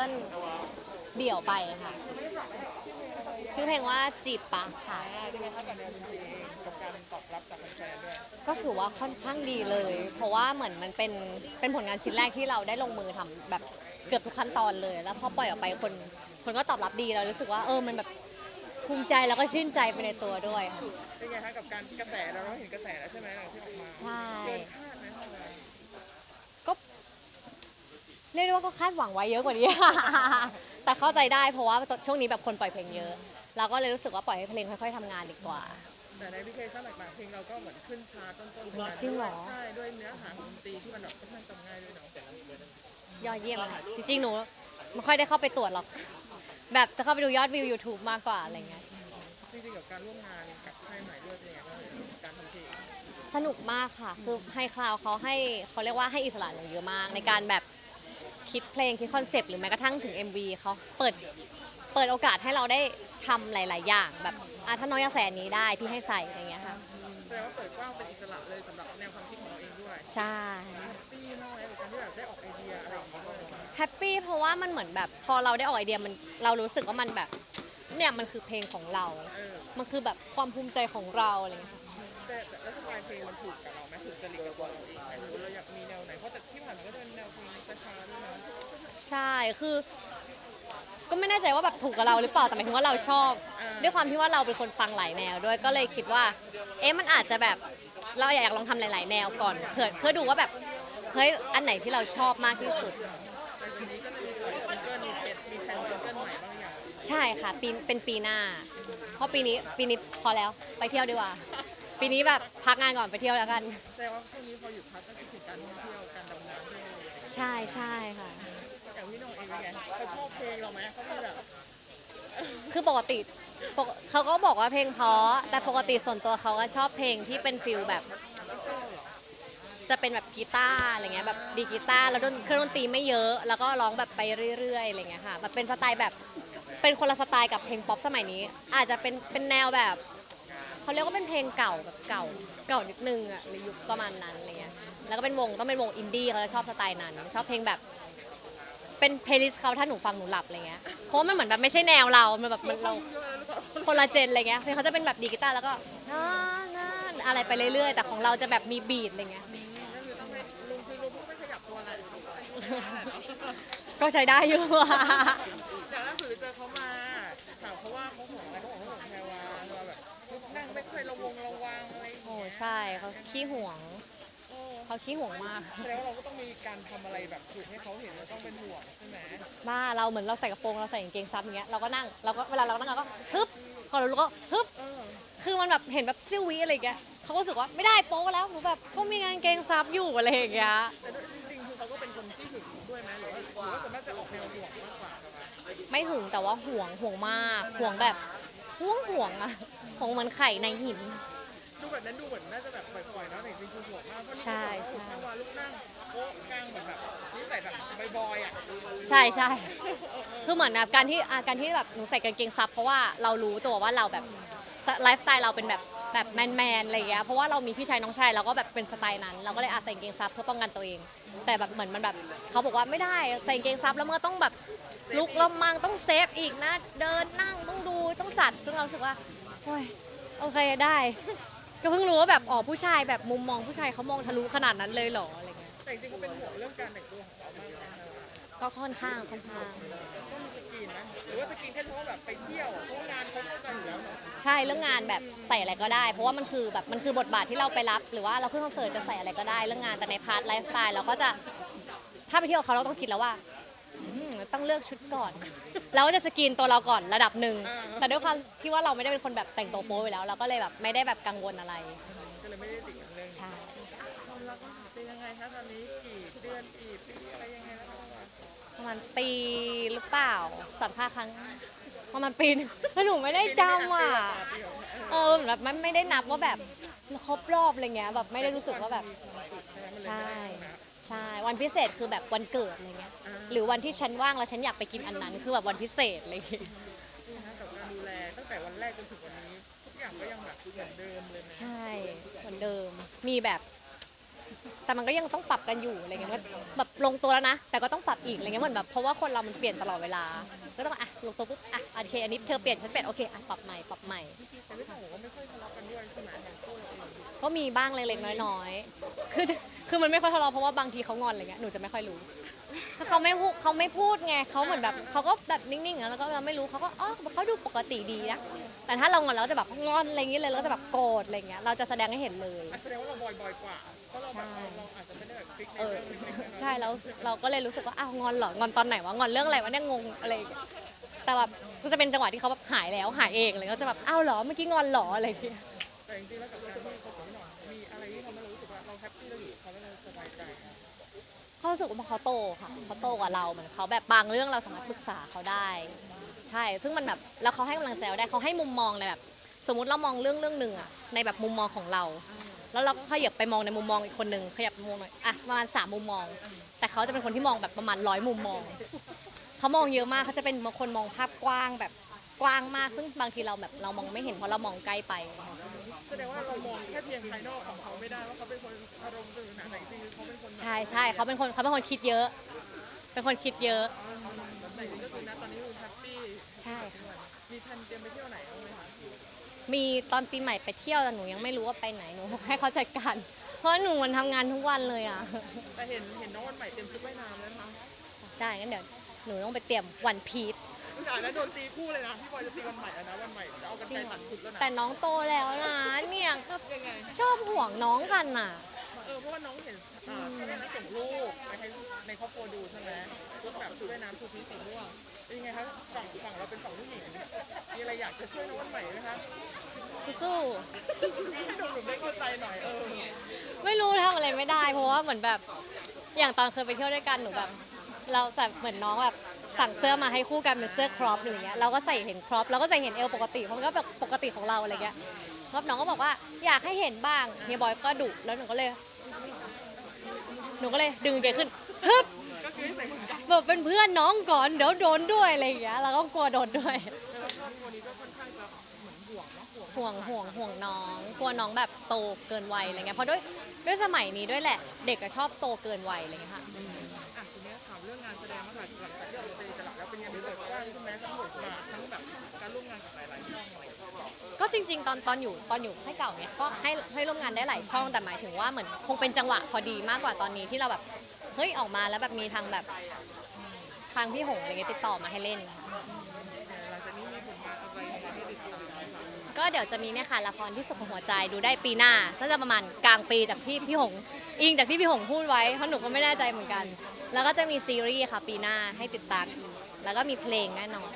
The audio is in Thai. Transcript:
กิลเดี่ยวไปค่ะ ชื่อเพลงว่าจีบปากค่ะอ่าเป็นไงครับกับแนวดนตรีเองกับการตอบรับจากแฟนๆด้วยก็ถือว่าค่อนข้างดีเลย เพราะว่าเหมือนมันเป็นเป็นผลงานชิ้นแรกที่เราได้ลงมือทำแบบเกือบทุกขั้นตอนเลย แล้วพอปล่อยออกไปคนคนก็ตอบรับดีเรารู้สึกว่าเออมันแบบภูมิใจแล้วก็ชื่นใจไปในตัวด้วยค่ะเป็นไงคะกับการกระแสเราเราเห็นกระแสแล้วใช่ไหมหลังที่ออกมาใช่ เกินคาดไหมคะก็ เรียกได้ว่าก็คาดหวังไว้เยอะกว่านี้ แต่เข้าใจได้เพราะว่าช่วงนี้แบบคนปล่อยเพลงเยอะ เราก็เลยรู้สึกว่าปล่อยให้เพลงค่อยๆทำงานดีกว่า แต่ในวิเคชั่นต่างๆเพลงเราก็เหมือนขึ้นชาร์ตต้นๆเหมือนกันจริงเหรอ ใช่ ด้วยเนื้อหาของดนตรีที่มันแบบค่อนข้างจำง่ายด้วยเนาะยอดเยี่ยมค่ะจริงๆ หนูไม่ค่อยได้เข้าไปตรวจหรอก แบบจะเข้าไปดูยอดวิว YouTube มากกว่าอะไรเงี้ย จริงๆกับการร่วมงานกับค่ายใหม่ด้วยเป็นยังไงบ้างการทำเพลงสนุกมากค่ะ คือให้คลาวเขาให้เขาเรียกว่าให้อิสระหนูเยอะมาก ในการแบบ คิดเพลงคิดคอนเซปต์หรือแม้กระทั่งถึง MV เขาเปิดเปิดโอกาสให้เราได้ทำหลาย ๆ อย่างแบบอะถ้าน้องอยากใส่อันนี้ได้พี่ให้ใส่อะไรเงี้ยค่ะแสดงว่าเปิดกว้างเป็นอิสระเลยสำหรับแนวความคิดของเราเองด้วยใช่ปี้มากเลยกับการที่แบบได้ออกไอเดียอะไรอย่างเงี้ยด้วยแฮปปี้เพราะว่ามันเหมือนแบบพอเราได้ออกไอเดียมันเรารู้สึกว่ามันแบบเนี่ยมันคือเพลงของเรา เออมันคือแบบความภูมิใจของเราอะไรเงี้ยค่ะ แต่แล้วสไตล์เพลงมันถูกกับเราไหมถูกจริตกับตัวเราเองไหมหรือเราอยากมีแนวไหนเพราะแต่ที่ผ่านมาก็จะเป็นแนวเพลงช้าๆด้วยนะใช่ คือ ก็ไม่แน่ใจว่าแบบถูกกับเราหรือเปล่า แต่หมายถึงว่าเราชอบ ด้วยความที่ว่าเราเป็นคนฟังหลายแนวด้วย ก็เลยคิดว่า เอ๊ะ มันอาจจะแบบ เราอยากลองทำหลาย ๆ แนวก่อน เพื่อเพื่อดูว่าแบบ เฮ้ย อันไหนที่เราชอบมากที่สุด แต่ทีนี้ก็จะมีปล่อยซิงเกิลมีเพมีแพลนซิงเกิลใหม่บ้างอย่างใช่ค่ะ ปี เป็นปีหน้า เพราะปีนี้ ปีนี้พอแล้ว ไปเที่ยวดีกว่า ปีนี้แบบพักงานก่อนไปเที่ยวแล้วกัน แสดงว่าช่วงนี้พอหยุดพักก็คิดถึงการท่องเที่ยวการดำน้ำด้วยใช่ใช่ค่ะ อย่างพี่น้องเองเป็นไงเขาชอบเพลงเราไหมเขามีแบบคือปกติปกเขาก็บอกว่าเพลงเพราะแต่ปกติส่วนตัวเขาก็ชอบเพลงที่เป็นฟิลแบบ จะเป็นแบบกีตาร์อะไรเงี้ยแบบดีกีตาร์แล้วดนเครื่องดนตรีไม่เยอะ แล้วก็ร้องแบบไปเรื่อยๆอะไรเงี้ยค่ะแบบเป็นสไตล์แบบเป็นคนละสไตล์กับเพลงป๊อปสมัยนี้ อาจจะเป็นเป็นแนวแบบ เขาเรียกว่าเป็นเพลงเก่าแบบเก่าเก่านิดนึงอะหรือยุคประมาณนั้นอะไรเงี้ยแล้วก็เป็นวงต้องเป็นวงอินดี้เขาจะชอบสไตล์นั้นชอบเพลงแบบ เป็นเพลย์ลิสต์เขาถ้าหนูฟังหนูหลับอะไรเงี้ยเพราะว่ามันเหมือนแบบไม่ใช่แนวเรา มันแบบมันเราคนละเจนอะไรเงี้ยเพลงเขาจะเป็นแบบดีกีตาร์แล้วก็นานาอะไรไปเรื่อยๆ แต่ของเราจะแบบมีบีทอะไรเงี้ยนั่นคือต้องให้ลุงคือลุงไม่ขยับตัวอะไรก็ใช้ได้อยู่อย่างล่าสุดเจอเขามาถามเขาว่าเขาห่วงอะไรเขาบอก ไม่ค่อยระวงระวังอะไรอย่างโอ้เงี้ยใช่เขาขี้ห่วงโอ้เขาขี้ห่วงมาก แสดงว่าเราก็ต้องมีการทำอะไรแบบถูกให้เขาเห็นเราต้องเป็นห่วงใช่ไหมบ้าเราเหมือนเราใส่กระโปรงเราใส่กางเกงซับอย่างเงี้ยเราก็นั่งเราก็เวลาเรานั่งเราก็ฮึบพอเราลุกก็ฮึบเออคือมันแบบเห็นแบบซิววิอะไรอย่างเงี้ยเขาก็รู้สึกว่าไม่ได้โป๊แล้วหนูแบบก็มีกางเกงซับอยู่อะไรอย่างเงี้ยแต่จริงๆคือเขาก็เป็นคนที่หึงด้วยไหมหรือว่าหรือว่าส่วนมากจะออกแนวห่วงมากกว่าประมาณไม่ถึงแต่ว่าห่วงห่วงมากห่วงแบบห่วงห่วงอะ ห่วงเหมือนไข่ในหิน ดูแบบนั้นดูเหมือนน่าจะแบบปล่อยๆเนาะแต่จริงๆคือห่วงมากเพราะนี่ใช่เขาบอกใช่ว่าแพรวาลูกนั่งโป๊ะกลางเหมือนแบบนี่ใส่แบบบอยๆอะใช่ใช่คือเหมือนแบบการที่อะการที่แบบหนูใส่กางเกงซับเพราะว่าเรารู้ตัวว่าเราแบบไลฟ์สไตล์เราเป็นแบบแบบแมนแมนๆอะไรอย่างเงี้ยเพราะว่าเรามีพี่ชายน้องชายเราก็แบบเป็นสไตล์นั้น เราก็เลยอาใส่กางเกงซับเพื่อป้องกันตัวเอง แต่แบบเหมือนมันแบบเขาบอกว่าไม่ได้ใส่กางเกงซับแล้วมันก็ต้องแบบลุกละมังต้องเซฟอีกนะเดินนั่งต้องดูต้องจัดซึ่งเรารู้สึกว่า โอ้ยโอเคได้ ก็เพิ่งรู้ว่าแบบอ๋อผู้ชายแบบมุมมองผู้ชายเขามองทะลุขนาดนั้นเลยเหรออะไรเงี้ยแต่จริงๆเขาเป็นห่วงเรื่องการแต่งตัวของเรามากเลยนะก็ค่อนข้างค่อนข้างก็มีสกรีนนะหรือว่าสกรีนแค่เฉพาะแบบไปเที่ยวเพราะว่างานเขาเข้าใจอยู่แล้วเนาะใช่เรื่องงานแบบใส่อะไรก็ได้ เพราะว่ามันคือแบบมันคือบทบาทที่เราไปรับหรือว่าเราขึ้นคอนเสิร์ตจะใส่อะไรก็ได้เรื่องงานแต่ในพาร์ทไลฟ์สไตล์เราก็จะถ้าไปเที่ยวกับเขาเราต้องคิดแล้วว่าอืม ต้องเลือกชุดก่อน เราก็จะสกรีนตัวเราก่อนระดับหนึ่ง แต่ด้วยความที่ว่าเราไม่ได้เป็นคนแบบแต่งตัวโป๊อยู่แล้ว เราก็เลยแบบไม่ได้แบบกังวลอะไร ก็เลยไม่ได้ติดเรื่องใช่ ความรักเป็นยังไงคะตอนนี้กี่เดือนกี่ปีอะไรยังไงแล้วก็ว่าประมาณปีหรือเปล่าสัมภาษณ์ครั้งประมาณปีหนึงแล้วหนูไม่ได้จำอะเออแบบไม่ไม่ได้นับว่าแบบครบรอบอะไรเงี้ยแบบไม่ได้รู้สึกว่าแบบ ใช่ ใช่วันพิเศษคือแบบวันเกิดอะไรเงี้ยหรือวันที่ฉันว่างแล้วฉันอยากไปกินอันนั้นคือแบบวันพิเศษอะไรอย่างเงี้ยกับการดูแลตั้งแต่วันแรกจนถึงวันนี้ทุกอย่างก็ยังแบบเหมือนเดิมเลยนะใช่เหมือนเดิมมีแบบ แต่มันก็ยังต้องปรับกันอยู่อะไรเงี้ยมันแบบลงตัวแล้วนะ แต่ก็ต้องปรับอีกอะไรเงี้ยเหมือนแบบเพราะว่าคนเรามันเปลี่ยนตลอดเวลา ก็ต้องอะลงตัวปุ๊บอะโอเคอันนี้เธอเปลี่ยนฉันเปลี่ยนโอเคอะปรับใหม่ปรับใหม่แต่พี่โถก็ไม่ค่อยทะเลาะกันด้วยใช่ไหมอย่างคู่เราเองก็มีบ้างเล็กๆน้อยๆ คือคือมันไม่ค่อยทะเลาะเพราะว่าบางทีเขางอนอะไรเงี้ยหนูจะไม่ค่อยรู้ถ้าเขาไม่พูดเขาไม่พูดไงเขาเหมือนแบบเขาก็แบบนิ่งๆอะแล้วก็เราไม่รู้เขาก็อ๋อเขาดูปกติดีนะแต่ถ้าเรางอนเราจะแบบงอนอะไรอย่างเงี้ยเลยแล้วก็จะแบบโกรธอะไรเงี้ยเราจะแสดงให้เห็นเลยอะแสดงว่าเราบ่อยบ่อยๆกว่า เพราะเราแบบเราอาจจะไม่ได้แบบฟิกในเออเรื่องเล็กๆน้อยๆ ใช่แล้วเราก็เลยรู้สึกว่าอ้าวงอนเหรองอนตอนไหนวะงอนเรื่องอะไรวะเนี่ยงงอะไรอย่างเงี้ยแต่แบบก็จะเป็นจังหวะที่เขาแบบหายแล้วหายเองอะไรเลยก็จะแบบอ้าวเหรอเมื่อกี้งอนเหรออะไรอย่างเงี้ยแต่จริงๆแล้วกับการที่เขาผมหน่อยมีอะไรที่ทำให้เรารู้สึกว่าเราแฮปปี้เราอยู่กับเขาแล้วเราสบายใจอะเขารู้สึกว่าเขาโตค่ะเขาโตกว่าเราเหมือนเขาแบบบางเรื่องเราสามารถปรึกษาเขาได้ ใช่ ซึ่งมันแบบแล้วเขาให้กำลังใจเราได้เขาให้มุมมองในแบบ สมมติเรามองเรื่องเรื่องหนึ่งอะในแบบมุมมองของเรา แล้วเราก็ขยับไปมองในมุมมองอีกคนหนึ่งขยับมุมมองหน่อยอะประมาณสามมุมมอง แต่เขาจะเป็นคนที่มองแบบประมาณร้อยมุมมองเขามองเยอะมากเขาจะเป็นคนมองภาพกว้างแบบกว้างมากซึ่งบางทีเราแบบเรามองไม่เห็นเพราะเรามองใกล้ไป แสดงว่าเรามองแค่เพียงภายนอกของเขาไม่ได้ว่าเขาเป็นคนอารมณ์สนุกสนานแต่จริงๆเขาเป็นคนแบบใช่ใช่เขาเป็นคนเขาเป็นคนคิดเยอะ เป็นคนคิดเยอะ แต่จริงๆก็คือนะตอนนี้คือแฮปปี้ใช่ค่ะมีแพลนเตรียมไปเที่ยวไหนบ้างไหมคะ มีตอนปีใหม่ไปเที่ยวแต่หนูยังไม่รู้ว่าไปไหนหนูให้เขาจัดการ เพราะหนูมันทำงานทุกวันเลยอะ แต่เห็นเห็นน้องวันใหม่เตรียมชุดว่ายน้ำแล้วนะคะได้งั้นเดี๋ยวหนูต้องไปเตรียมวันพีชอ่านแล้วโดนตีคู่เลยนะพี่บอยจะตีวันใหม่แล้วนะวันใหม่จะเอากันไกลตัดชุดแล้วนะแต่น้องโตแล้วนะเนี่ยยังไงชอบห่วงน้องกันน่ะ เออเพราะว่าน้องเห็นอ่าที่แม่นั้นส่งรูปไปให้ในครอบครัวดูใช่ไหมชุดแบบชุดว่ายน้ำชุดพีชสีม่วง เป็นยังไงคะฝั่งฝั่งเราเป็นฝั่งผู้หญิงมีอะไรอยากจะช่วยน้องวันใหม่ไหมคะสู้ให้โดนหนุ่มได้เข้าใจหน่อยเออไม่รู้ทำอะไรไม่ได้ เพราะว่าเหมือนแบบอย่างตอนเคยไปเที่ยวด้วยกันหนูแบบ เราใส่เหมือนน้องแบบสั่งเสื้อมาให้คู่กันเป็นเสื้อครอปอะไรเงี้ยเราก็ใส่เห็นครอปเราก็ใส่เห็นเอวปกติเพราะมันก็แบบปกติของเราอะไรเงี้ยแล้วน้องก็บอกว่าอยากให้เห็นบ้างเฮียบอยก็ดุแล้วหนูก็เลย หนูก็เลยดึงเกงขึ้นฮึบ ก็คือให้ใส่เหมือนกันแบบเป็นเพื่อนน้องก่อนเดี๋ยวโดนด้วยอะไรอย่างเงี้ยเราก็กลัวโดนด้วยห่วงห่วงห่วงน้อง กลัวน้องแบบโตเกินวัยอะไรเงี้ยเพราะด้วยด้วยสมัยนี้ด้วยแหละ เด็กก็ชอบโตเกินวัยอะไรเงี้ยค่ะอืมอะทีนี้ถามเรื่องงานแสดงมาค่ะหลังจากที่เราไปตลาดแล้วเป็นยังไงเปิดกว้างใช่ไหมทั้งบทบาททั้งแบบการร่วมงานกับหลายๆช่องอะไรอย่างเงี้ยก็จริง ๆ ตอนตอนอยู่ตอนอยู่ค่ายเก่าเนี่ยก็ให้ให้ร่วมงานได้หลายช่องแต่หมายถึงว่าเหมือนคงเป็นจังหวะพอดีมากกว่าตอนนี้ที่เราแบบ เฮ้ยออกมาแล้วแบบมีทางแบบทางพี่หงอะไรเงี้ยติดต่อมาให้เล่น หลังจากนี้มีผลงานอะไรที่ติดตามไหมคะก็เดี๋ยวจะมีเนี่ยค่ะละครที่สุขของหัวใจดูได้ปีหน้าน่าจะประมาณกลางปีจากที่พี่หง อิงจากที่พี่หงพูดไว้เพราะหนูก็ไม่แน่ใจเหมือนกัน แล้วก็จะมีซีรีส์ค่ะปีหน้าให้ติดตามอีกแล้วก็มีเพลงแน่นอน